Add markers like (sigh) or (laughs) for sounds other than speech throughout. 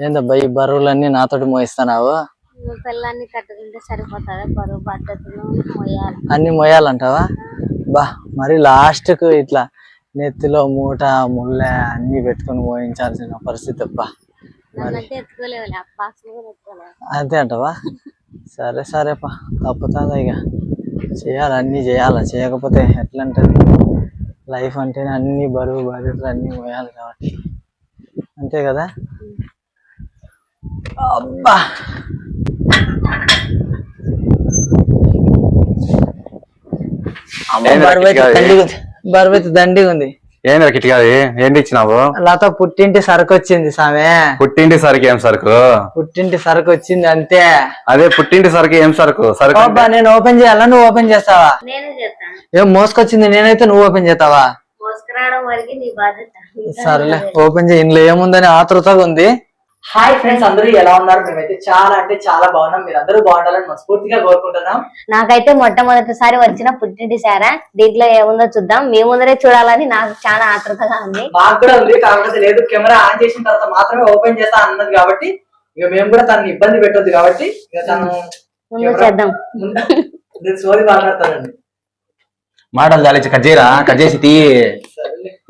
ఏందబ్బా ఈ బరువులన్నీ నాతోటి మోయిస్తున్నావు? పిల్లాన్ని కట్టుకుంటే సరిపోతుంది? బరువు పద్ధతులు మొయ్యాలి అన్ని మోయాలంటావా? బా మరి లాస్ట్కు ఇట్లా నెత్తిలో మూట ముళ్ళ అన్ని పెట్టుకొని మోయించాల్సిన పరిస్థితి అబ్బా. అంతే అంటవా? సరే సరేపా తప్పుతుందా ఇక? చేయాలి అన్ని చేయాలి. చేయకపోతే ఎట్లా ఉంటుంది లైఫ్ అంటేనే అన్ని బరువు బాధ్యతలు అన్ని మోయాలి కాబట్టి. అంతే కదా? అబ్బా. అమ్మ, ఏంది బరువు అయితే రకిట్ దండిగా ఉంది. ఏంది కిట్ కాదు ఏంటి ఇచ్చినావు? లత పుట్టింటి సరుకు వచ్చింది సామె. పుట్టింటి సరుకు ఏం సరుకు? పుట్టింటి సరుకు వచ్చింది అంతే. అదే పుట్టింటి సరుకు ఏం సరుకు? సరుకు అబ్బా నేను ఓపెన్ చేయాలా? నువ్వు ఓపెన్ చేస్తావా? ఏం మోసుకొచ్చింది నేనైతే నువ్వు ఓపెన్ చేస్తావా? సరేలే ఓపెన్ చేయి. ఇందులో ఏముందని ఆతృతగా ఉంది. హాయ్ ఫ్రెండ్స్ అందరూ ఎలా ఉన్నారు? మేమైతే చాలా అంటే చాలా బాగున్నాం. మీరు అందరూ బాగుండాలని మనస్ఫూర్తిగా కోరుకుంటున్నాం. నాకైతే మొట్టమొదటిసారి వచ్చిన పుట్టింటి సారా దీంట్లో ఏముందో చూద్దాం. మీ ముందరే చూడాలని నాకు చాలా ఆతృతగా ఉంది. మాకు కూడా ఉంది కాకపోతే లేదు. కెమెరా ఆన్ చేసిన తర్వాత మాత్రమే ఓపెన్ చేస్తా అన్నది కాబట్టి ఇక మేము కూడా తనని ఇబ్బంది పెట్టొద్దు కాబట్టి ఇక తను ముందు చేద్దాం. నేను సోది మాట్లాడతానండి మాటలు చాలించి కట్ చేయరా? కట్ చేసి తీ.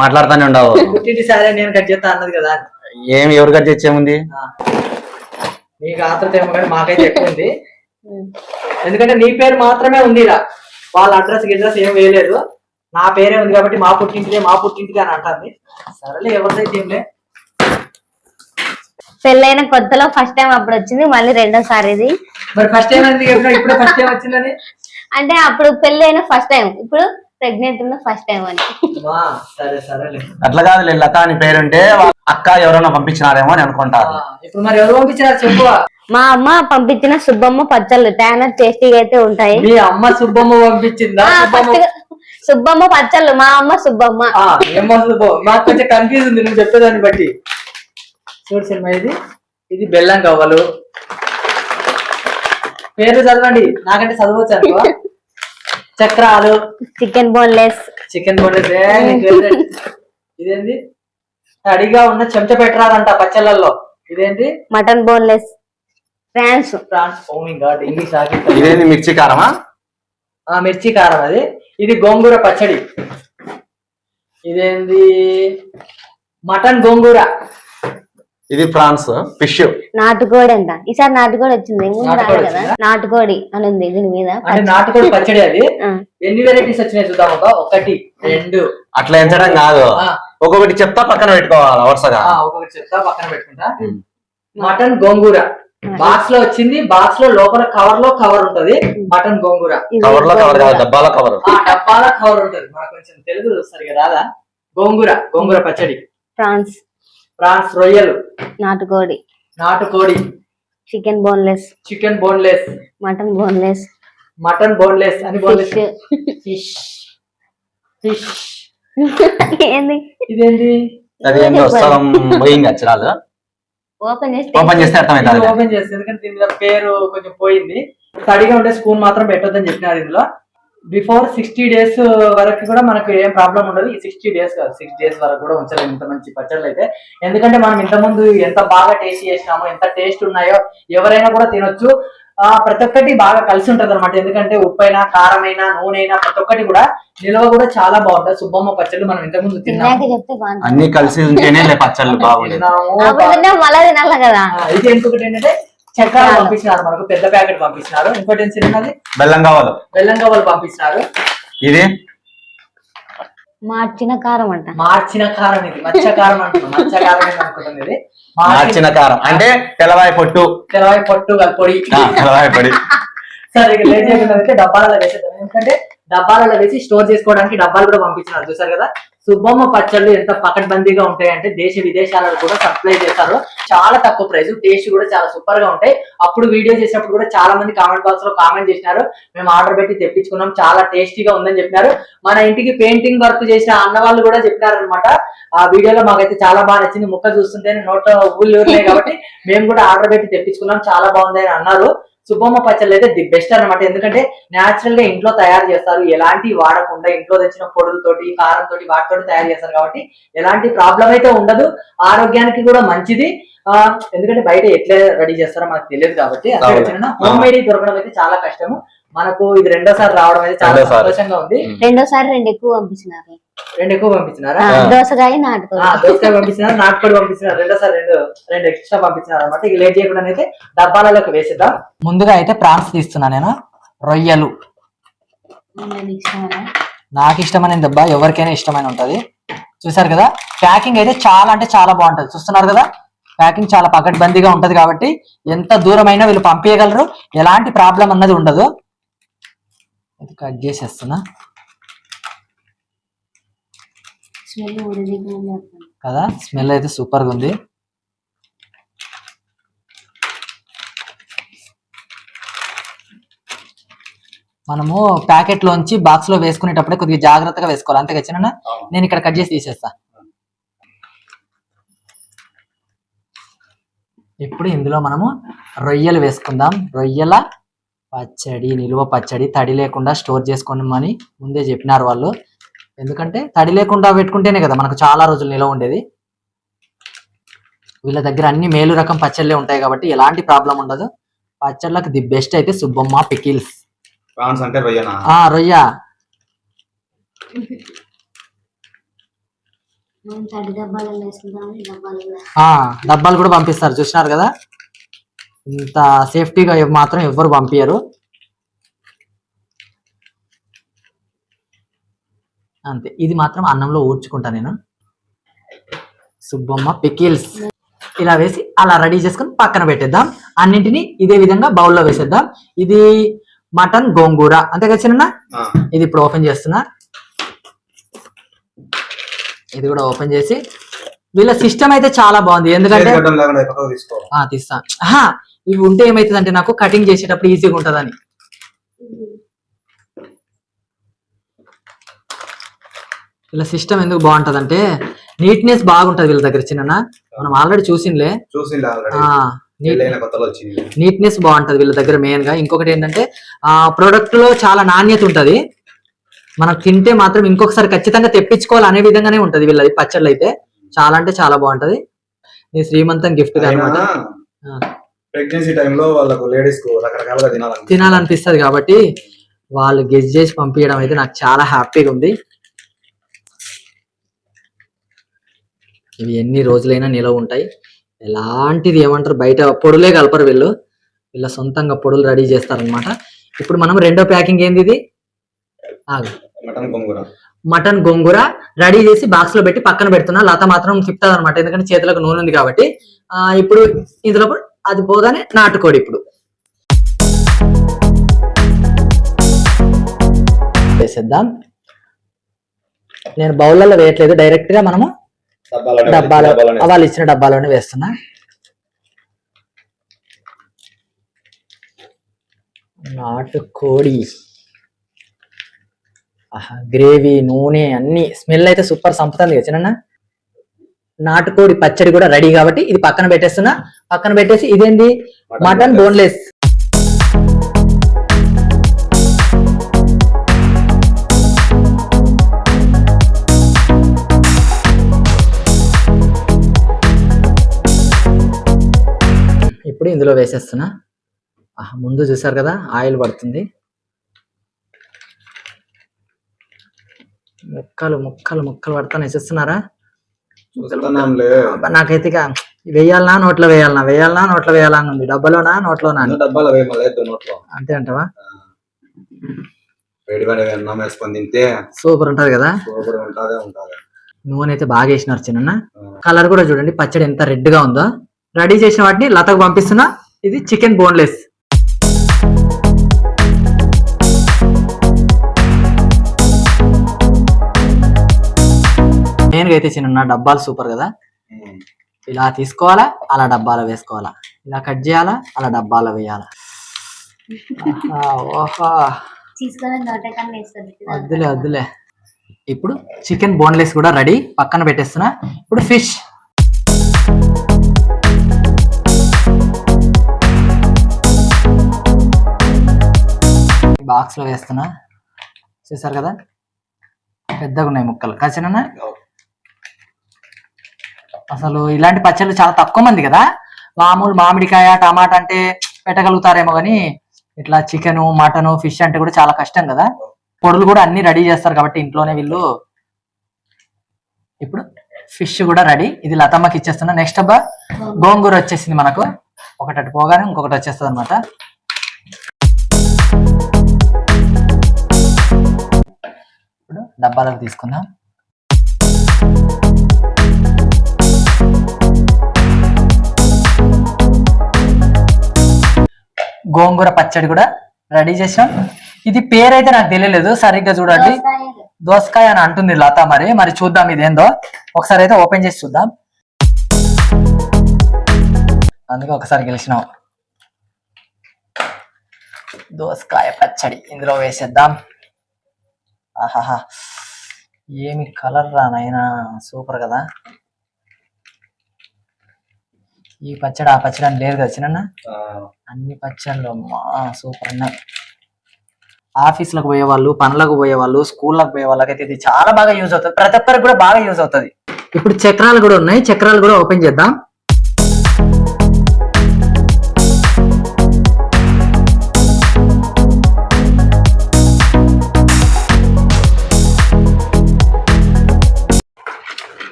మాట్లాడుతానే ఉండవు. పుట్టింటి సారే నేను కట్ చేస్తా అన్నది కదా అని. ఏం ఎవరు కట్ చేసేముంది. నీకు ఆతృత ఏమో కానీ మాకైతే ఎక్కువ ఉంది. ఎందుకంటే నీ పేరు మాత్రమే ఉంది ఇలా. వాళ్ళ అడ్రస్ గిడ్రస్ ఏం వేయలేదు. నా పేరే ఉంది కాబట్టి మా పుట్టింటిదే మా పుట్టింటిదే అని అంటుంది. సరేలే ఎవరిదైతే ఏంలే పెళ్ళైన కొత్తలో ఫస్ట్ టైం అప్పుడు వచ్చింది మళ్ళీ రెండోసారి ఇది. మరి ఫస్ట్ టైం ఎందుకు ఇప్పుడే ఫస్ట్ టైం వచ్చిందని? అంటే అప్పుడు పెళ్ళైన ఫస్ట్ టైం ఇప్పుడు ప్రెగ్నెంట్ ఉన్న ఫస్ట్ టైం అని. సరే సరేలే. అట్లా కాదు లత అని పేరుంటే వాళ్ళ అక్క ఎవరైనా పంపించినారేమో అని అనుకుంటారు. ఇప్పుడు మరి ఎవరు పంపించారు చెప్పు. మా అమ్మ పంపించిన సుబ్బమ్మ పచ్చళ్ళు చాలా టేస్టీగా అయితే ఉంటాయి. మీ అమ్మ సుబ్బమ్మ పంపించిందా? ఆ, సుబ్బమ్మ first సుబ్బమ్మ పచ్చళ్ళు మా అమ్మ సుబ్బమ్మ. ఆ, ఏమ్మా సుబ్బమ్మ మాకు కొంచెం కన్ఫ్యూజ్ ఉంది నువ్వు చెప్పేదాన్ని బట్టి. చూడు సినిమా ఇది. ఇది బెల్లం కవ్వలు పేరు చదవండి. నాకంటే చదవచ్చు అనుకో. చక్రాలు. చికెన్ బోన్లెస్ చికెన్ బోనెస్ ఇదేంటి తడిగా ఉన్న చెంచా పెట్టరాదంట పచ్చళ్ళల్లో. ఇదేంటి? Mutton boneless. Prawns. Prawns. God English ఇదేంది మిర్చి కారమా? ఆ మిర్చి కారం అది. ఇది గోంగూర పచ్చడి. ఇదేంది? మటన్ గోంగూర. ఇది ఫ్రాన్స్ ఫిష్. నాటుకోడి అంట. ఈసారి నాటుకోడి వచ్చింది. నాటుకోడి కదా. నాటుకోడి అని ఉంది దీని మీద. అంటే నాటుకోడి పచ్చడి అది. ఎన్ని వెరైటీస్ వచ్చినాయి చూద్దాం ఒక ఒకటి రెండు. అట్లా ఎంచడం కాదు. ఆ, ఒక్కొక్కటి చెప్తా పక్కన పెట్టుకోవాలి వరుసగా? ఆ, ఒక్కొక్కటి చెప్తా పక్కన పెట్టుకుంటా. మటన్ గోంగూర. బాక్స్లో వచ్చింది బాక్స్లో లోపల కవర్లో కవర్ ఉంటది మటన్ గోంగూర. కవర్లో కవర్ కాదు గోంగూర. డబ్బాలో కవర్ ఆ డబ్బాల కవర్ ఉంటది. మనకు కొంచెం తెలుగు సరిగా రాదా గోంగూర గోంగూర పచ్చడి. ఫ్రాన్స్. ప్రాన్స్ రొయ్యలు. నాటుకోడి. నాటుకోడి. Chicken boneless. Chicken boneless. Mutton boneless. Mutton boneless. అని బోన్లెస్. ఫిష్. ఫిష్. ఏంది? ఇదేంటి? అది ఏందో పోయింది అచ్చరాలు ఓపెన్ చేసి ఓపెన్ చేస్తే అర్థమవుతుంది ఓపెన్ చేస్తే ఎందుకంటే దీని మీద పేరు కొంచెం పోయింది. తడిగా ఉండే స్పూన్ మాత్రం పెట్టొద్దని చెప్పినారు ఇందులో. బిఫోర్ సిక్స్టీ డేస్ వరకు కూడా మనకు ఏం ప్రాబ్లం ఉండదు. ఈ సిక్స్టీ డేస్ కాదు సిక్స్ డేస్ వరకు కూడా ఉంచలేము ఇంత మంచి పచ్చళ్ళు అయితే. ఎందుకంటే మనం ఇంత ముందు ఎంత బాగా టేస్ట్ చేసినామో ఎంత టేస్ట్ ఉన్నాయో ఎవరైనా కూడా తినొచ్చు. ప్రతి ఒక్కటి బాగా కలిసి ఉంటది అనమాట ఎందుకంటే ఉప్పైనా కారమైనా నూనె ప్రతి ఒక్కటి కూడా నిల్వ కూడా చాలా బాగుంటది. సుబ్బమ్మ పచ్చళ్ళు మనం ఇంత ముందు తిన్నాము అన్ని కలిసి ఉంటేనే లే పచ్చళ్ళు ఆ, ఇది ఇంకొకటి ఏంటంటే చక్రాలు పంపించినారు మనకు పెద్ద ప్యాకెట్ పంపించినారు ఇంకోటి ఏం చిన్నది బెల్లం కావాలి బెల్లం గవ్వలు పంపించినారు ఇది? మార్చిన కారం అంట. మార్చిన కారం ఇది మచ్చ కారం అంటున్నాం. మచ్చ కారం ఏంటి అనుకుంటుంది ఇది. మార్చిన కారం. అంటే తెల్లవాయి పొట్టు. తెలవాయి పొట్టు పొడి తెల్లవాయి పొడి. (laughs) సరే ఇక లేట్ చేయకుండా డబ్బాలలో వేసేద్దాం. ఎందుకంటే డబ్బాలలో వేసి స్టోర్ చేసుకోవడానికి డబ్బాలు కూడా పంపించినారు. చూసారు కదా? సుబ్బమ్మ పచ్చళ్ళు ఎంత పకడ్బందీగా ఉంటాయంటే దేశ విదేశాలలో కూడా సప్లై చేస్తారు. చాలా తక్కువ ప్రైస్ టేస్ట్ కూడా చాలా సూపర్గా ఉంటాయి. అప్పుడు వీడియో చేసినప్పుడు కూడా చాలా మంది కామెంట్ బాక్స్లో కామెంట్ చేసినారు. మేము ఆర్డర్ పెట్టి తెప్పించుకున్నాం. చాలా టేస్టీగా ఉందని చెప్పినారు. మన ఇంటికి పెయింటింగ్ వర్క్ చేసిన అన్న వాళ్ళు కూడా చెప్పినారు అనమాట ఆ వీడియోలో మాకైతే చాలా బాగా నచ్చింది. ముక్క చూస్తుంటే నోట్లో ఊళ్ళు కాబట్టి మేము కూడా ఆర్డర్ పెట్టి తెప్పించుకున్నాం. చాలా బాగుంది అని అన్నారు. సుబ్బమ్మ పచ్చళ్ళు అయితే ది బెస్ట్ అన్నమాట. ఎందుకంటే న్యాచురల్గా ఇంట్లో తయారు చేస్తారు. ఎలాంటి వాడకుండా ఇంట్లో తెచ్చిన పొడులతోటి కారంతోటి వాటితోటి తయారు చేస్తారు కాబట్టి ఎలాంటి ప్రాబ్లం అయితే ఉండదు. ఆరోగ్యానికి కూడా మంచిది. ఎందుకంటే బయట ఎట్లా రెడీ చేస్తారో మనకు తెలియదు కాబట్టి. హోమ్ మేడ్ దొరకడం అయితే చాలా కష్టము. మనకు ఇది రెండోసారి రావడం అయితే చాలా. సంతోషంగా ఉంది. రెండోసారి రెండు ఎక్కువ పంపించినారు. రెండు ఎక్కువ పంపించినారా దోసకాయ నాటుకోడి. దోసకాయ పంపించినారు నాటుకోడి పంపించినారు. రెండోసారి రెండు రెండు ఎక్స్ట్రా పంపించినారు అనమాట ఇక లేట్ చేయకుండా అయితే డబ్బాలలోకి వేసిద్దాం. ముందుగా అయితే ప్రాన్స్ తీస్తున్నా నేను. రొయ్యలు. నాకు ఇష్టమైన దెబ్బ ఎవరికైనా ఇష్టమైన ఉంటది. చూసారు కదా? ప్యాకింగ్ అయితే చాలా అంటే చాలా బాగుంటది. చూస్తున్నారు కదా? ప్యాకింగ్ చాలా పకడ్బందీగా ఉంటది కాబట్టి ఎంత దూరమైనా వీళ్ళు పంపించగలరు. ఎలాంటి ప్రాబ్లం అన్నది ఉండదు. ఇది కట్ చేసేస్తున్నా. కదా స్మెల్ అయితే సూపర్గా ఉంది. మనము ప్యాకెట్ లోంచి బాక్స్లో వేసుకునేటప్పుడే కొద్దిగా జాగ్రత్తగా వేసుకోవాలి. అంతే వచ్చిన నేను ఇక్కడ కట్ చేసి తీసేస్తా. ఇప్పుడు ఇందులో మనము రొయ్యలు వేసుకుందాం. రొయ్యల పచ్చడి నిలువ పచ్చడి తడి లేకుండా స్టోర్ చేసుకోమని ముందే చెప్పినారు వాళ్ళు. ఎందుకంటే తడి లేకుండా పెట్టుకుంటేనే కదా మనకు చాలా రోజులు నిలవ ఉండేది. వీళ్ళ దగ్గర అన్ని మేలు రకం పచ్చళ్ళే ఉంటాయి కాబట్టి ఎలాంటి ప్రాబ్లం ఉండదు. పచ్చళ్ళకి ది బెస్ట్ అయితే సుబ్బమ్మ పికిల్స్. ప్రాన్స్ అంటే రొయ్య. డబ్బాలు కూడా పంపిస్తారు. చూసినారు కదా? ఇంత సేఫ్టీగా మాత్రం ఎవ్వరు పంపించరు అంతే. ఇది మాత్రం అన్నంలో ఊడ్చుకుంటా నేను. సుబ్బమ్మ పికిల్స్. ఇలా వేసి అలా రెడీ చేసుకొని పక్కన పెట్టేద్దాం. అన్నింటినీ ఇదే విధంగా బౌల్లో వేసేద్దాం. ఇది మటన్ గోంగూర. అంతే కదా చిన్న ఇది ఇప్పుడు ఓపెన్ చేస్తున్నా. ఇది కూడా ఓపెన్ చేసి. వీళ్ళ సిస్టమ్ అయితే చాలా బాగుంది. ఎందుకంటే తీస్తా. ఇవి ఉంటే ఏమైతుంది అంటే నాకు కటింగ్ చేసేటప్పుడు ఈజీగా ఉంటదని. వీళ్ళ సిస్టమ్ ఎందుకు బాగుంటది అంటే నీట్నెస్ బాగుంటది వీళ్ళ దగ్గర చిన్న మనం ఆల్రెడీ చూసింలే చూసి ఆల్రెడీ ఆ నీట్ పెళ్ళైన కొత్తలో వచ్చింది. నీట్నెస్ బాగుంటది వీళ్ళ దగ్గర మెయిన్గా. ఇంకొకటి ఏంటంటే ఆ ప్రోడక్ట్లో చాలా నాణ్యత ఉంటది. మనం తింటే మాత్రం ఇంకొకసారి ఖచ్చితంగా తెప్పించుకోవాలి అనే విధంగానే ఉంటది వీళ్ళది పచ్చళ్ళు అయితే చాలా అంటే చాలా బాగుంటది. నీ శ్రీమంతం గిఫ్ట్ అనమాట. ప్రెగ్నెన్సీ టైంలో వాళ్ళకు లేడీస్కు రకరకాలుగా తినాలని తినాలనిపిస్తది కాబట్టి వాళ్ళు గెస్ చేసి పంపించడం అయితే నాకు చాలా హ్యాపీగా ఉంది. ఇవి ఎన్ని రోజులైనా నిలవ ఉంటాయి. ఎలాంటిది ఏమంటారు? బయట పొడులే కలపరు వీళ్ళు. వీళ్ళ సొంతంగా పొడులు రెడీ చేస్తారనమాట ఇప్పుడు మనం రెండో ప్యాకింగ్ ఏంది ఇది. మటన్ కొంగుర మటన్ గోంగూర రెడీ చేసి బాక్స్లో పెట్టి పక్కన పెడుతున్నా. లత మాత్రం తిప్పుతుంది అనమాట ఎందుకంటే చేతులకు నూనె ఉంది కాబట్టి. ఇప్పుడు ఇందులో అది పోగానే నాటుకోడి ఇప్పుడు. వేసేద్దాం. నేను బౌల్లో వేయట్లేదు డైరెక్ట్గా మనము డబ్బాలో. వాళ్ళు ఇచ్చిన డబ్బాలోనే వేస్తున్నా. నాటుకోడి. ఆహా గ్రేవీ నూనె అన్ని స్మెల్ అయితే సూపర్ సంపుతుంది కదా చిన్న నాటుకోడి పచ్చడి కూడా రెడీ కాబట్టి ఇది పక్కన పెట్టేస్తున్నా. పక్కన పెట్టేసి ఇదేంది? మటన్ బోన్లెస్ ఇప్పుడు ఇందులో వేసేస్తున్నా. ముందు చూసారు కదా ఆయిల్ పడుతుంది. ముక్కలు ముక్కలు ముక్కలు పడతాను. వేసేస్తున్నారా? నాకైతే వేయాలనా నోట్లో వేయాలనా? వేయాలనా నోట్లో వేయాలా అని ఉంది డబ్బలోనా నోట్లోనా డబ్బాలు నోట్లో. అంతే అంటావా? వేడి వేడి అన్నం వేసుకొని తింటే సూపర్ ఉంటది కదా? సూపర్ ఉంటదే ఉంటది. నూనె అయితే బాగా వేసినారు చిన్న కలర్ కూడా చూడండి పచ్చడి ఎంత రెడ్గా ఉందో. రెడీ చేసిన వాటిని లతకు పంపిస్తున్నా. ఇది చికెన్ బోన్లెస్. మెయిన్గా అయితే చిన్న డబ్బాలు సూపర్ కదా. ఇలా తీసుకోవాలా? అలా డబ్బాలో వేసుకోవాలా? ఇలా కట్ చేయాలా? అలా డబ్బాలో వేయాలా? ఆహా, ఓహో. తీసుకొని నోటకన్నా వేస్తుంది వద్దులే వద్దులే. ఇప్పుడు చికెన్ బోన్లెస్ కూడా రెడీ. పక్కన పెట్టేస్తున్నా. ఇప్పుడు ఫిష్. బాక్స్లో వేస్తున్నా. చూసారు కదా? పెద్దగా ఉన్నాయి ముక్కలు కచనన్నా అసలు ఇలాంటి పచ్చళ్ళు చాలా తక్కువ మంది కదా? మామూలు మామిడికాయ టమాటా అంటే పెట్టగలుగుతారేమో కానీ ఇట్లా చికెన్ మటన్ ఫిష్ అంటే కూడా చాలా కష్టం కదా? పొడులు కూడా అన్ని రెడీ చేస్తారు కాబట్టి ఇంట్లోనే వీళ్ళు. ఇప్పుడు ఫిష్ కూడా రెడీ. ఇది లతమ్మకి ఇచ్చేస్తున్నా. నెక్స్ట్ అబ్బా గోంగూర వచ్చేసింది మనకు. ఒకటి అటు పోగానే ఇంకొకటి వచ్చేస్తుంది అనమాట ఇప్పుడు డబ్బాలకు తీసుకుందాం. గోంగూర పచ్చడి కూడా రెడీ చేసాం. ఇది పేరైతే నాకు తెలియలేదు సరిగ్గా చూడండి. దోసకాయ అని అంటుంది లత మరి. మరి చూద్దాం ఇది ఏందో ఒకసారి అయితే ఓపెన్ చేసి చూద్దాం. అందుకే ఒకసారి గెలిచినాం. దోసకాయ పచ్చడి ఇందులో వేసేద్దాం. ఆహాహా. ఏమి కలర్ రా సూపర్ కదా. ఈ పచ్చడి ఆ పచ్చడి అని లేదు కదా చిన్న అన్ని పచ్చళ్ళు అమ్మా సూపర్ ఉన్నాయి ఆఫీసులకు పోయే వాళ్ళు పనులకు పోయే వాళ్ళు స్కూళ్ళకు పోయే వాళ్ళకైతే ఇది చాలా బాగా యూజ్ అవుతుంది. ప్రతి ఒక్కరికి కూడా బాగా యూజ్ అవుతుంది. ఇప్పుడు చక్రాలు కూడా ఉన్నాయి. చక్రాలు కూడా ఓపెన్ చేద్దాం.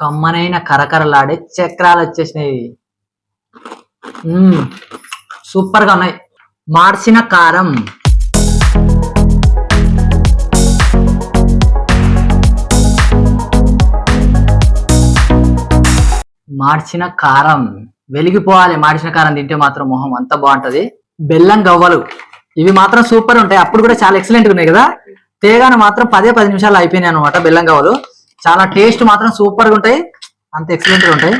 కమ్మనైన కరకరలాడే చక్రాలు వచ్చేసినాయి. సూపర్గా సూపర్గా ఉన్నాయి. మార్చిన కారం. మార్చిన కారం. వెలిగిపోవాలి. మార్చిన కారం తింటే మాత్రం మొహం అంత బాగుంటది. బెల్లం గవ్వలు. ఇవి మాత్రం సూపర్ ఉంటాయి. అప్పుడు కూడా చాలా ఎక్సలెంట్ ఉన్నాయి కదా. తేగానే మాత్రం పదే పది నిమిషాలు అయిపోయినాయి అనమాట బెల్లం గవ్వలు. చాలా టేస్ట్ మాత్రం సూపర్గా ఉంటాయి. అంత ఎక్సలెంట్గా ఉంటాయి.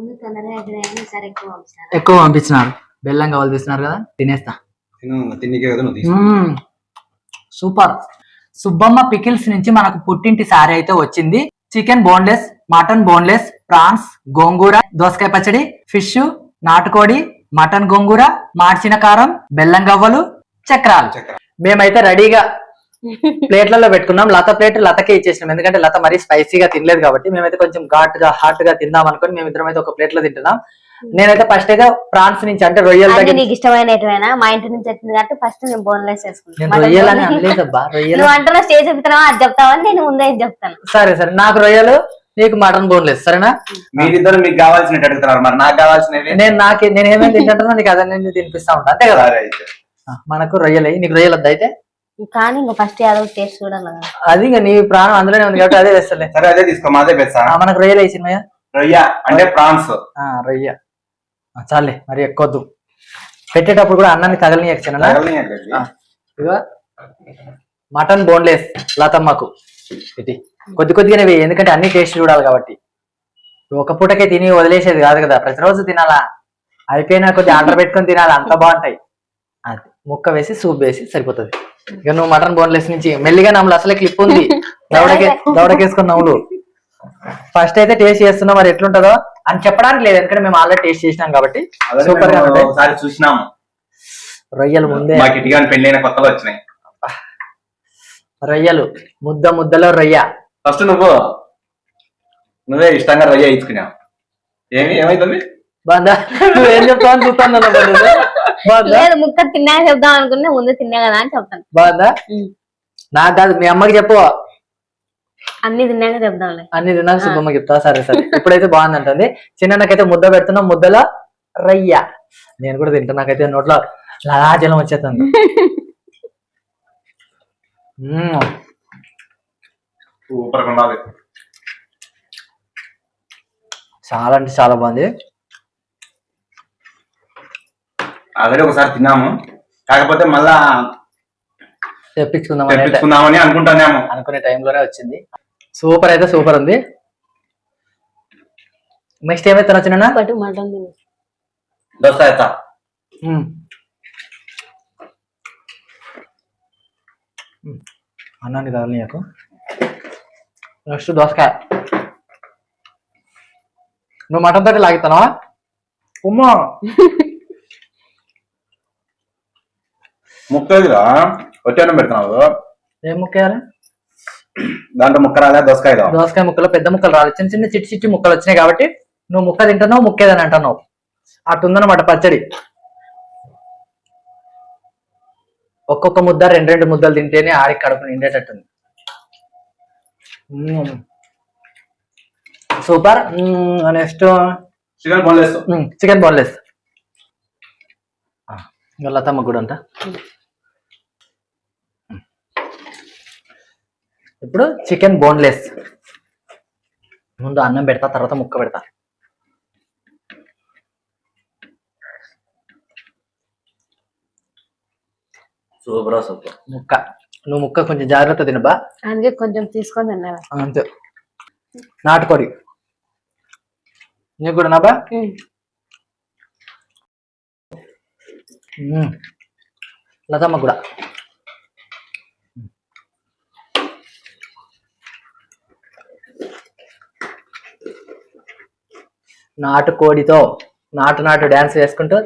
ముందు తొందరగా ఎదురైనా సరే ఎక్కువ పంపిస్తారు? ఎక్కువ పంపించినారు. బెల్లం గవ్వలు తీస్తున్నారు కదా తినేస్తా. మ్మ్. సూపర్. సుబ్బమ్మ పికిల్స్ నుంచి మనకు పుట్టింటి సారీ అయితే వచ్చింది. Chicken boneless mutton boneless prawns గోంగూర దోసకాయ పచ్చడి ఫిష్ నాటుకోడి మటన్ గోంగూర మార్చిన కారం బెల్లం గవ్వలు చక్రాలు. చక్కెర మేమైతే రెడీగా ప్లేట్లలో పెట్టుకున్నాం. లత ప్లేట్ లతకే ఇచ్చేసినాం. ఎందుకంటే లత మరీ స్పైసీగా తినలేదు కాబట్టి మేమైతే కొంచెం ఘాట్గా హాట్గా తిందాం అనుకుని మేము ఇద్దరం అయితే ఒక ప్లేట్లో తింటున్నాం నేనైతే ఫస్ట్ అయితే ప్రాన్స్ నుంచి అంటే రొయ్యల దగ్గర నీకు ఇష్టమైన మా ఇంటి నుంచి వచ్చింది కాబట్టి ఫస్ట్ నేను బోన్లెస్ నేను చేసుకుంటాను రొయ్యలని అనలేదబ్బా రొయ్యలు. నువ్వు అంటున్నా స్టేజ్ చెప్తున్నావా? అది చెప్తావని నేను ముందే ఇది చెప్తాను. సరే సరే. నాకు రొయ్యలు నీకు మటన్ బోన్లెస్ సరేనా? మీరిద్దరు మీకు కావాల్సినట్టు అడుగుతున్నారు మరి. నాకు కావాల్సినవి? నేను నాకు నేను ఏమేమి తింటానో నీకు అదే నేను తినిపిస్తా ఉంటా. అంతే కదా? మనకు రొయ్యలు. నీకు రొయ్యలు వద్ద అయితే? కానీ ఇంకా ఫస్ట్ యాదవ్ టేస్ట్ చూడాలి కదా. అది ఇంకా నీ ప్రాణం అందులోనే ఉంది కాబట్టి అదే వేస్తలే సరే అదే తీసుకో మాదే పెడతా. ఆ, మనకు రొయ్యలు వేసినయా రొయ్య అంటే ప్రాన్స్. రొయ్య. ఆ, చాలే మరి ఎక్కొద్దు. పెట్టేటప్పుడు కూడా అన్నాన్ని తగలని చిన్న ఇదిగో. మటన్ బోన్లెస్ లతమ్మకు. ఇది కొద్ది కొద్దిగానే వేయి ఎందుకంటే అన్ని టేస్ట్ చూడాలి కాబట్టి. ఒక పూటకే తిని వదిలేసేది కాదు కదా ప్రతిరోజు తినాలా? అయిపోయినా కొద్ది ఆర్డర్ పెట్టుకొని తినాలి అంత బాగుంటాయి. అది. ముక్క వేసి సూప్ వేసి సరిపోతుంది. ఇక నువ్వు మటన్ బోన్లెస్ నుంచి మెల్లిగా నమ్ములు అసలే క్లిప్ ఉంది. (laughs) దవడకే నవ్వులు ఫస్ట్ అయితే టేస్ట్ చేస్తున్నా మరి ఎట్లుంటుందో? అని చెప్పడానికి లేదు ఎందుకంటే మేము ఆల్రెడీ టేస్ట్ చేసినాం కాబట్టి. సూపర్గా ఉంటాయి ఒకసారి చూసినాము రొయ్యలు ముందే. మాకు ఇటుగా పెళ్ళైన కొత్తగా వచ్చినాయి. రొయ్యలు. ముద్ద ముద్దలో రొయ్య. ఫస్ట్ నువ్వు. నువ్వే ఇష్టంగా రొయ్య ఇచ్చుకున్నావు. ఏమి ఏమైతుంది బాగా నువ్వేం చెప్తావు అని చూస్తాను లేదు ముక్క తిన్నాక చెప్దాం అనుకున్నా ముందే తిన్నా కదా అని చెప్తాను. బాగుందా? నాకు కాదు మీ అమ్మకి చెప్పు. అన్ని తిన్నాక చెప్దాంలే. అన్ని తిన్నాక సుబ్బమ్మ చెప్తా. సరే సరే. ఇప్పుడైతే బాగుంది అంటుంది చిన్నకైతే ముద్ద పెడుతున్నాం ముద్దలో రొయ్య. నేను కూడా తింటా నాకైతే నోట్లో లాజలం వచ్చేస్తుంది. మ్మ్. సూపర్ ఉండాలి చాలా అంటే చాలా బాగుంది. ఆల్రెడీ ఒకసారి తిన్నాము. కాకపోతే మళ్ళా తెప్పించుకుందాం అనే తెప్పించుకుందామని అనుకుంటానేమో. అనుకునే టైంలోనే వచ్చింది. సూపర్ అయితే సూపర్ ఉంది. నెక్స్ట్ ఏమైతే వచ్చిన ఒకటి మటన్. మ్మ్. అన్నాన్ని కావాలి నీకు. నెక్స్ట్ దోసకాయ. నువ్వు మటన్ తోటి లాగుతావా ఉమ్మా. (laughs) ముక్కదిరా? వచ్చాను పెడుతున్నావు. ఏం ముక్కేయాలి? దాంట్లో ముక్క రాదా దోసకాయలో దోసకాయ ముక్కలు పెద్ద ముక్కలు రాదు చిన్న చిన్న చిట్టి చిట్టి ముక్కలు వచ్చినాయి కాబట్టి నువ్వు ముక్క తింటున్నావు ముక్కేదని అంటున్నావు. అటుందన్నమాట పచ్చడి. ఒక్కొక్క ముద్ద రెండు రెండు ముద్దలు తింటేనే ఆడికి కడుపు నిండేటట్టుంది. Super. Next. Chicken boneless chicken boneless Lathamma కూడా అంట ఇప్పుడు చికెన్ బోన్లెస్. ముందు అన్నం పెడతా తర్వాత ముక్క పెడతా. Super super. ముక్క. నువ్వు ముక్క కొంచెం జాగ్రత్త తినబా అందుకే కొంచెం తీసుకొని తిన్నావా? అంతే. నాటుకోడి. నీకు కూడా నాబా మ్మ్. లతమ్మ కూడా. నాటు కోడితో నాటు నాటు డాన్స్ వేసుకుంటూ.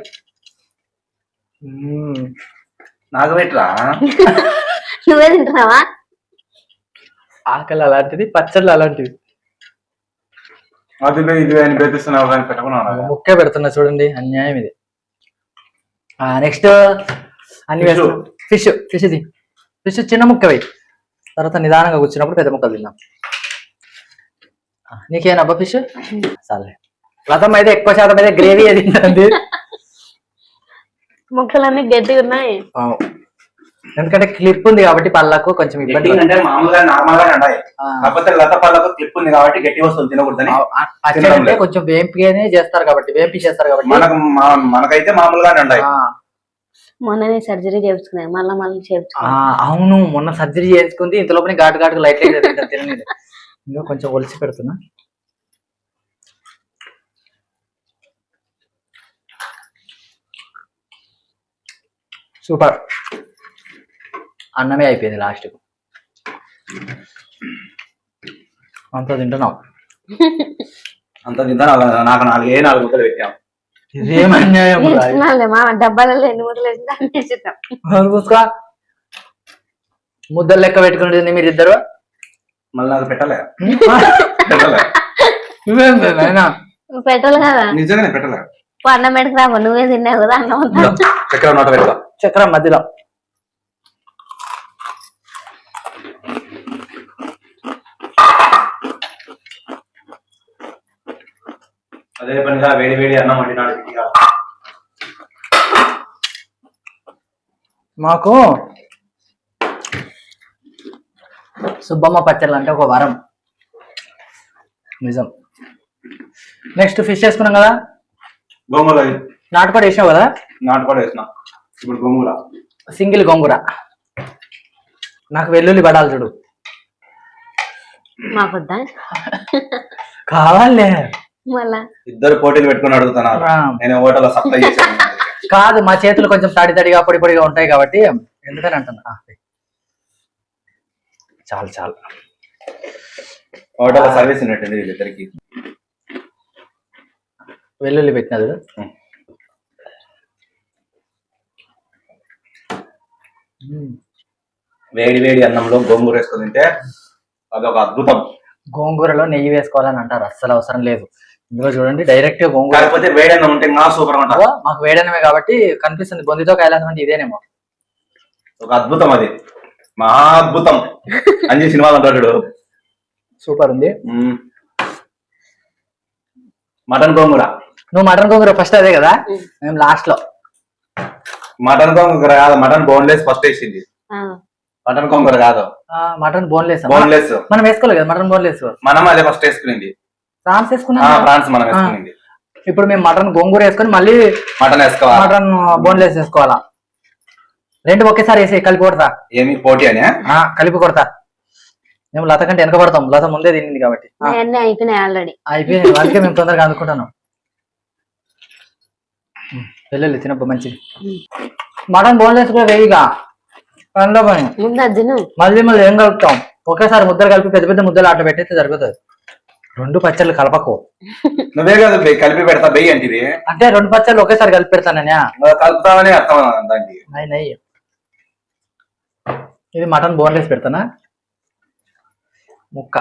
పెట్టరా నువ్వే తింటున్నావా? ఆకలి అలాంటిది పచ్చళ్ళు అలాంటివి. ఇది అని బెదిరిస్తున్నావు కానీ పెట్టుకున్నావు ముక్కే పెడుతున్నా చూడండి అన్యాయం ఇది. నెక్స్ట్ అన్ని. ఫిష్ ఫిష్ ఇది. ఫిష్ చిన్న ముక్క వేయి. తర్వాత నిదానంగా కూర్చున్నప్పుడు పెద్ద ముక్కలు ఆ, నీకేనబ్బా ఫిష్ సరే లతమ్మ అయితే ఎక్కువ శాతం అయితే గ్రేవీ అది తింటుంది ముక్కలన్నీ గట్టిగా ఉన్నాయి. ఆ, ఎందుకంటే క్లిప్ ఉంది కాబట్టి పళ్ళకు కొంచెం ఇబ్బంది. గట్టి అంటే మామూలుగా నార్మల్గా ఉండాలి కాకపోతే లత పళ్ళకు క్లిప్ ఉంది కాబట్టి గట్టి తినకూడదని. పచ్చడి అంటే కొంచెం వేంపిగానే చేస్తారు కాబట్టి వేంపి చేస్తారు కాబట్టి. మనకు మనకైతే మామూలుగానే ఉండాలి మొన్ననే సర్జరీ చేయించుకున్నాయి మళ్ళీ మళ్ళీ అవును మొన్న సర్జరీ చేసుకుంది ఇంతలోపని ఘాటు ఘాటుకు లైట్ లైట్ తినలేదు. (laughs) ఇంకా కొంచెం ఒలిచి పెడుతున్నా. సూపర్ అన్నమే అయిపోయింది లాస్ట్ అంతా తింటున్నాం అంత తింటాను నాకు నాలుగు ఏ నాలుగు ముద్దలు పెట్టాం డబ్బాలలో ఎన్ని ముద్దలు వేసిందో మూసుకో. ముద్దలు లెక్క పెట్టుకునేది మీరిద్దరు? మళ్ళీ నాకు పెట్టలే. (laughs) పెట్టలే. నువ్వేం కదా. నిజంగానే పెట్టలే. అన్నం పెట్టుకు తిన్నావు కదా అన్నం అంతా చక్కెర నోట పెడతా చక్రం మధ్యలో. అదే పనిగా వేడి వేడి అన్నం వండినాడు. మాకు సుబ్బమ్మ పచ్చళ్ళు అంటే ఒక వరం. నిజం. నెక్స్ట్ ఫిష్ వేసుకున్నాం కదా? గోంగూర. నాటుకోడి వేసావు కదా? నాటుకోడి వేసిన. ఇప్పుడు గోంగూర. సింగిల్ గోంగూర. నాకు వెల్లుల్లి పడాలి చూడు. మాకొద్దా? కావాలే. మళ్ళా? ఇద్దరు పోటీలు పెట్టుకుని అడుగుతున్నారు. నేను హోటల్లో సప్లై చేశాను. కాదు మా చేతులు కొంచెం తడి తడిగా పొడి పొడిగా ఉంటాయి కాబట్టి ఎందుకని అంటున్నా? చాలు చాలు. హోటల్లో సర్వీస్ ఉన్నట్టుంది వీళ్ళిద్దరికి. వెల్లుల్లి పెట్టినా చూడు మ్మ్. వేడి వేడి అన్నంలో గోంగూర వేసుకొని తింటే అదొక అద్భుతం. గోంగూరలో నెయ్యి వేసుకోవాలని అంటారు అస్సలు అవసరం లేదు. ఇందులో చూడండి డైరెక్ట్గా గోంగూర. కాకపోతే వేడి అన్నం ఉంటే ఇంకా సూపర్ అవ్వ, మాకు వేడనమే కాబట్టి కనిపిస్తుంది. బొందితో కైలాసం అంటే ఇదేనేమో. ఒక అద్భుతం అది. మహా అద్భుతం. అని సినిమాలు అంటాడు. సూపర్ ఉంది. మటన్ గోంగూర. నువ్వు మటన్ గోంగూర ఫస్ట్ అదే కదా? మేము లాస్ట్లో. మటన్ గోంగూర కాదు మటన్ బోన్లెస్ ఫస్ట్ వేసింది. ఆ, మటన్ గోంగూర కాదు. ఆ, మటన్ బోన్లెస్ బోన్లెస్ మనం వేసుకోలేదు కదా మటన్ బోన్లెస్ మనం అదే ఫస్ట్ వేసుకునింది. ప్రాన్స్ ఆ, వేసుకున్నాం ఫ్రాన్స్ మనం వేసుకునింది. ఇప్పుడు మేము మటన్ గోంగూర వేసుకొని మళ్ళీ మటన్ వేసుకోవాలి? మటన్ బోన్లెస్ వేసుకోవాలా? రెండు ఒకేసారి వేసి కలిపి కొడతా. ఏమి పోటీ అని ఆ, కలిపి కొడతా. మేము లత కంటే వెనక పడతాం లత ముందే తినింది కాబట్టి. అయిపోయినాయి ఆల్రెడీ అయిపోయింది అందుకే మేము తొందరగా అందుకుంటాను. (laughs) వెల్లుల్లి తినబ్బా మంచిది. మటన్ బోన్లెస్ కూడా వేయిగా. అందులో పని. ముందు మళ్ళీ మళ్ళీ ఏం కలుపుతాం? ఒకేసారి ముద్దలు కలిపి పెద్ద పెద్ద ముద్దలు ఆట పెట్టేస్తే సరిపోతుంది. రెండు పచ్చళ్ళు కలపకు. (laughs) నువ్వే కదా బె- కలిపి పెడతా బెయ్యి అంటివి. అంటే రెండు పచ్చళ్ళు ఒకేసారి కలిపి పెడతానన్నా నువ్వు కలుపుతావని అర్థం దానికి. నై నై. ఇది మటన్ బోన్లెస్ పెడతానా? ముక్క.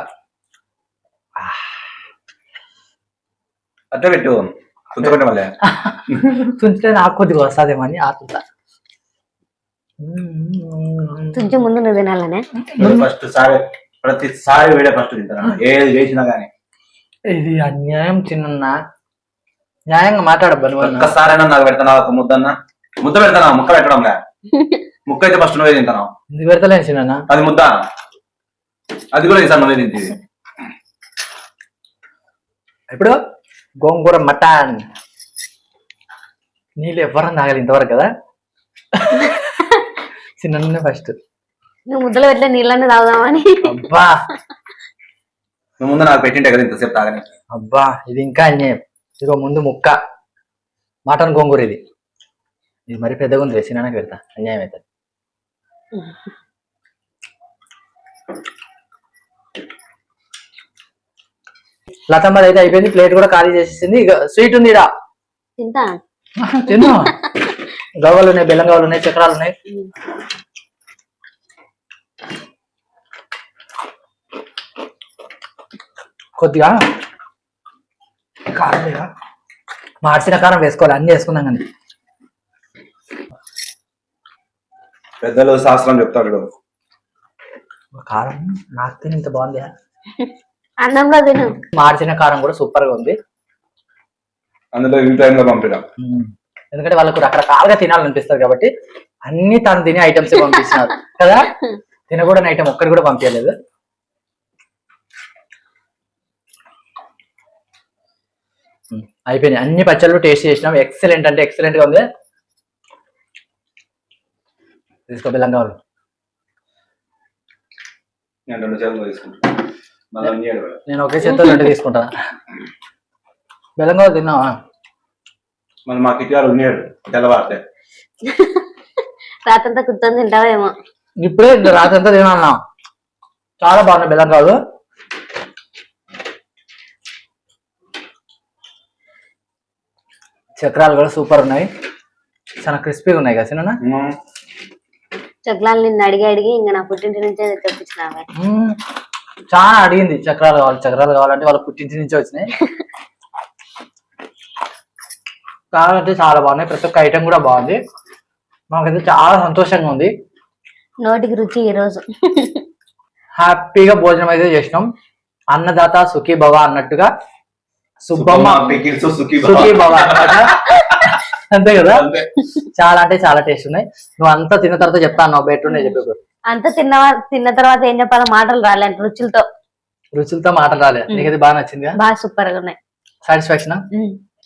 అట్లా పెట్టు. తుంచబెట్ట మళ్ళీ తుంచితే నాకు కొద్దిగా వస్తుందేమో అని ఆతుత తుంచి ముందు నువ్వు తినాలనే ఫస్ట్ సారి ప్రతిసారి వీడే ఫస్ట్ తింటాను ఏది చేసినా గానీ ఇది అన్యాయం చిన్న న్యాయంగా మాట్లాడబ్బా నువ్వు అన్న. ఒక్కసారైనా నాకు పెడతానా ఒక ముద్దన్న ముద్ద పెడతానా ముక్క పెట్టడంలే ముక్క అయితే ఫస్ట్ నువ్వే తింటాను ఇది పెడతలేను చిన్న అది ముద్ద అది కూడా ఈసారి నువ్వే తింటుంది ఇప్పుడు గోంగూర మటన్. నీళ్ళు ఎవరన్నా తాగాలి ఇంతవరకు కదా? చిన్న ఫస్ట్ నువ్వు ముద్దలు పెట్టలే నీళ్ళని తాగుదామని. అబ్బా! నువ్వు ముందు నాకు పెట్టింటే కదా ఇంతసేపు తాగని అబ్బా! ఇది ఇంకా అన్యాయం. ఇదిగో ముందు ముక్క. మటన్ గోంగూర ఇది. ఇది మరి పెద్దగా ఉంది చిన్నకి పెడతా. అన్యాయం అవుతుంది లతమ్మది అయితే అయిపోయింది ప్లేట్ కూడా ఖాళీ చేసేసింది. ఇక స్వీట్ ఉంది ఇడా తింటా? తిన్నా గవ్వలు ఉన్నాయి బెల్లం గవ్వలు ఉన్నాయి చక్రాలు ఉన్నాయి. కొద్దిగా కారం లేదా? మార్చిన కారం వేసుకోవాలి అన్ని వేసుకున్నాం కానీ. పెద్దలు శాస్త్రం చెప్తాడు కారం నాకు తిని ఇంత బాగుంది. అన్నంలో తిను. మార్చిన కారం కూడా సూపర్గా ఉంది. అందులో ఇన్ టైం లో పంపిడం ఉమ్. ఎందుకంటే వాళ్ళకు రకరకాలుగా తినాలనిపిస్తుంది కాబట్టి అన్ని తను తినే ఐటమ్స్ పంపిస్తున్నారు. (laughs) కదా? తినకూడని ఐటమ్ ఒక్కటి కూడా పంపించలేదు. అయిపోయినాయి. అన్ని పచ్చళ్ళు టేస్ట్ చేసినాం. ఎక్సలెంట్ అంటే ఎక్సలెంట్గా ఉంది. తీసుకో బెల్లం కావాలి? నేను ఒకే చేత్తో రెండు తీసుకుంటా. బెల్లం కావాలి తిన్నావా మళ్ళీ మా కిటికాలు ఉన్నాడు తెల్లవారితే. రాత్రంతా కూర్చొని తింటావేమో. ఇప్పుడే అంతా తినాలన్నా. చాలా బాగున్నాయి బెల్లం కాదు చక్రాలు కూడా సూపర్ ఉన్నాయి. చాలా క్రిస్పీగా ఉన్నాయి కదా చిన్న. చక్రాలు నిన్ను అడిగి అడిగి ఇంకా నా పుట్టింటి నుంచే తెప్పించినావే. చాలా అడిగింది చక్రాలు కావాలి చక్రాలు కావాలంటే వాళ్ళ పుట్టింటి నుంచే వచ్చినాయి. కావాలంటే చాలా బాగున్నాయి ప్రతి ఒక్క ఐటెం కూడా బాగుంది. మాకైతే చాలా సంతోషంగా ఉంది. నోటికి రుచి ఈ రోజు. హ్యాపీగా భోజనం అయితే చేసినాం. అన్నదాత సుఖీ భవ అన్నట్టుగా. సుబ్బమ్మ సుఖీ భవ. అంతే కదా. చాలా అంటే చాలా టేస్ట్ ఉన్నాయి. నువ్వు అంతా తిన్న తర్వాత చెప్తాను బయట చెప్పి అంత తిన్న తిన్న తర్వాత ఏం చెప్పాలో మాటలు రాలేదు రుచులతో. రుచులతో మాటలు రాలేదు నీకు అది బాగా నచ్చింది బాగా సూపర్గా ఉన్నాయి సాటిస్ఫాక్షన్.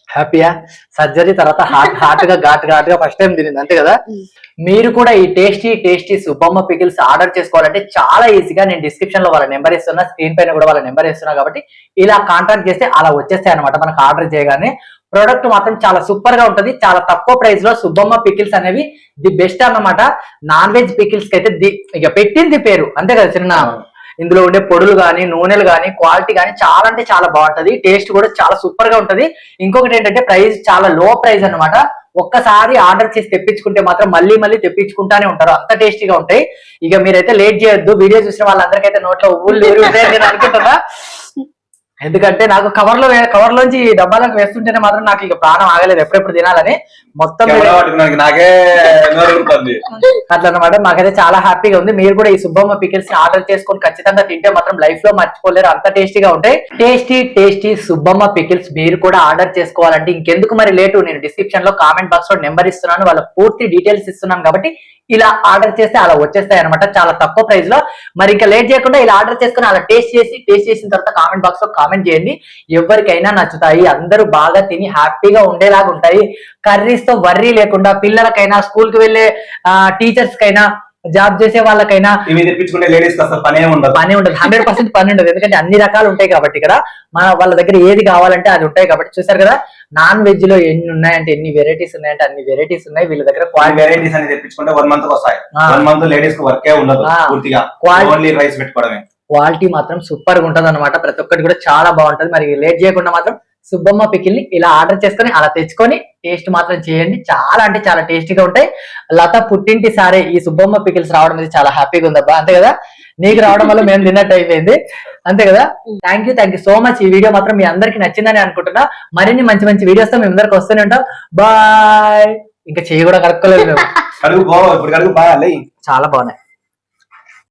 హ్యాపీయా సర్జరీ తర్వాత హాట్ హాట్గా ఘాట్ ఘాట్గా ఫస్ట్ టైం తినింది. అంతే కదా. మీరు కూడా ఈ tasty tasty Subbamma pickles order చేసుకోవాలంటే చాలా ఈజీగా నేను డిస్క్రిప్షన్లో వాళ్ళ నెంబర్ ఇస్తున్నా స్క్రీన్ పైన కూడా వాళ్ళ నెంబర్ ఇస్తున్నా కాబట్టి ఇలా కాంటాక్ట్ చేస్తే అలా వచ్చేస్తాయి అనమాట మనకు ఆర్డర్ చేయగానే. ప్రోడక్ట్ మాత్రం చాలా సూపర్గా ఉంటది. చాలా తక్కువ ప్రైస్లో సుబ్బమ్మ పికిల్స్ అనేవి ది బెస్ట్ అన్నమాట. నాన్ వెజ్ పికిల్స్కి అయితే ది ఇక పెట్టింది పేరు. అంతే కదా చిన్న ఇందులో ఉండే పొడులు గానీ నూనెలు గానీ క్వాలిటీ గానీ చాలా అంటే చాలా బాగుంటది. టేస్ట్ కూడా చాలా సూపర్గా ఉంటది. ఇంకొకటి ఏంటంటే ప్రైస్ చాలా లో ప్రైస్ అన్నమాట. ఒక్కసారి ఆర్డర్ చేసి తెప్పించుకుంటే మాత్రం మళ్ళీ మళ్ళీ తెప్పించుకుంటానే ఉంటారు. అంత టేస్టీగా ఉంటాయి. ఇక మీరైతే లేట్ చేయొద్దు. వీడియో చూసిన వాళ్ళందరికైతే నోట్లో ఊళ్ళు నేను అనుకుంటున్నా. ఎందుకంటే నాకు కవర్లో కవర్ లోంచి డబ్బాలకు వేస్తుంటేనే మాత్రం నాకు ఇక ప్రాణం ఆగలేదు. ఎప్పుడెప్పుడు తినాలని మొత్తం. అట్లా అనమాట మాకైతే చాలా హ్యాపీగా ఉంది. మీరు కూడా ఈ సుబ్బమ్మ పికిల్స్ని ఆర్డర్ చేసుకొని ఖచ్చితంగా తింటే మాత్రం లైఫ్లో మర్చిపోలేరు. అంత టేస్టీగా ఉంటాయి. టేస్టీ టేస్టీ సుబ్బమ్మ పికిల్స్ మీరు కూడా ఆర్డర్ చేసుకోవాలంటే ఇంకెందుకు మరి లేటు? నేను డిస్క్రిప్షన్లో కామెంట్ బాక్స్లో నెంబర్ ఇస్తున్నాను. వాళ్ళ పూర్తి డీటెయిల్స్ ఇస్తున్నాను కాబట్టి ఇలా ఆర్డర్ చేస్తే అలా వచ్చేస్తాయి అనమాట చాలా తక్కువ ప్రైస్లో. మరి ఇంకా లేట్ చేయకుండా ఇలా ఆర్డర్ చేసుకుని అలా టేస్ట్ చేసి టేస్ట్ చేసిన తర్వాత కామెంట్ బాక్స్లో కామెంట్ చేయండి. ఎవరికైనా నచ్చుతాయి. అందరూ బాగా తిని హ్యాపీగా ఉండేలాగా ఉంటాయి. కర్రీస్తో వర్రీ లేకుండా పిల్లలకైనా స్కూల్కి వెళ్ళే టీచర్స్ కైనా జాబ్ చేసే వాళ్ళకైనా ఇవి తెప్పించుకుంటే లేడీస్ పనే ఉండదు. పని ఉండదు. హండ్రెడ్ పర్సెంట్ పని ఉండదు. ఎందుకంటే అన్ని రకాలు ఉంటాయి కాబట్టి ఇక్కడ మన వాళ్ళ దగ్గర ఏది కావాలంటే అది ఉంటాయి కాబట్టి చూసారు కదా నాన్ వెజ్లో ఎన్ని ఉన్నాయంటే ఎన్ని వెరైటీస్ ఉన్నాయంటే అన్ని వెరైటీస్ ఉన్నాయి. వీళ్ళ దగ్గర క్వాలిటీ వెరైటీస్ అని తెప్పించుకుంటే వన్ మంత్ వస్తాయి. వన్ మంత్ లేడీస్కి వర్కే ఉండదు. పూర్తిగా. ఓన్లీ రైస్ పెట్టుకోవడమే. క్వాలిటీ మాత్రం సూపర్గా ఉంటది అనమాట ప్రతి ఒక్కటి కూడా చాలా బాగుంటది. మరి లేట్ చేయకుండా మాత్రం సుబ్బమ్మ పికిల్ని ఇలా ఆర్డర్ చేసుకొని అలా తెచ్చుకొని టేస్ట్ మాత్రం చేయండి. చాలా అంటే చాలా టేస్టీగా ఉంటాయి. లత పుట్టింటి సారే ఈ సుబ్బమ్మ పికిల్స్ రావడం అనేది చాలా హ్యాపీగా ఉందబ్బా. అంతే కదా? నీకు రావడం వల్ల మేము తిన్నట్టు అయిపోయింది. అంతే కదా? Thank you thank you so much ఈ వీడియో మాత్రం మీ అందరికి నచ్చిందని అనుకుంటున్నా. మరిన్ని మంచి మంచి వీడియోస్తో మేము అందరికి వస్తూనే ఉంటాం. బాయ్ ఇంకా చెయ్యి కూడా కలుపుకోలేదు చాలా బాగున్నాయి.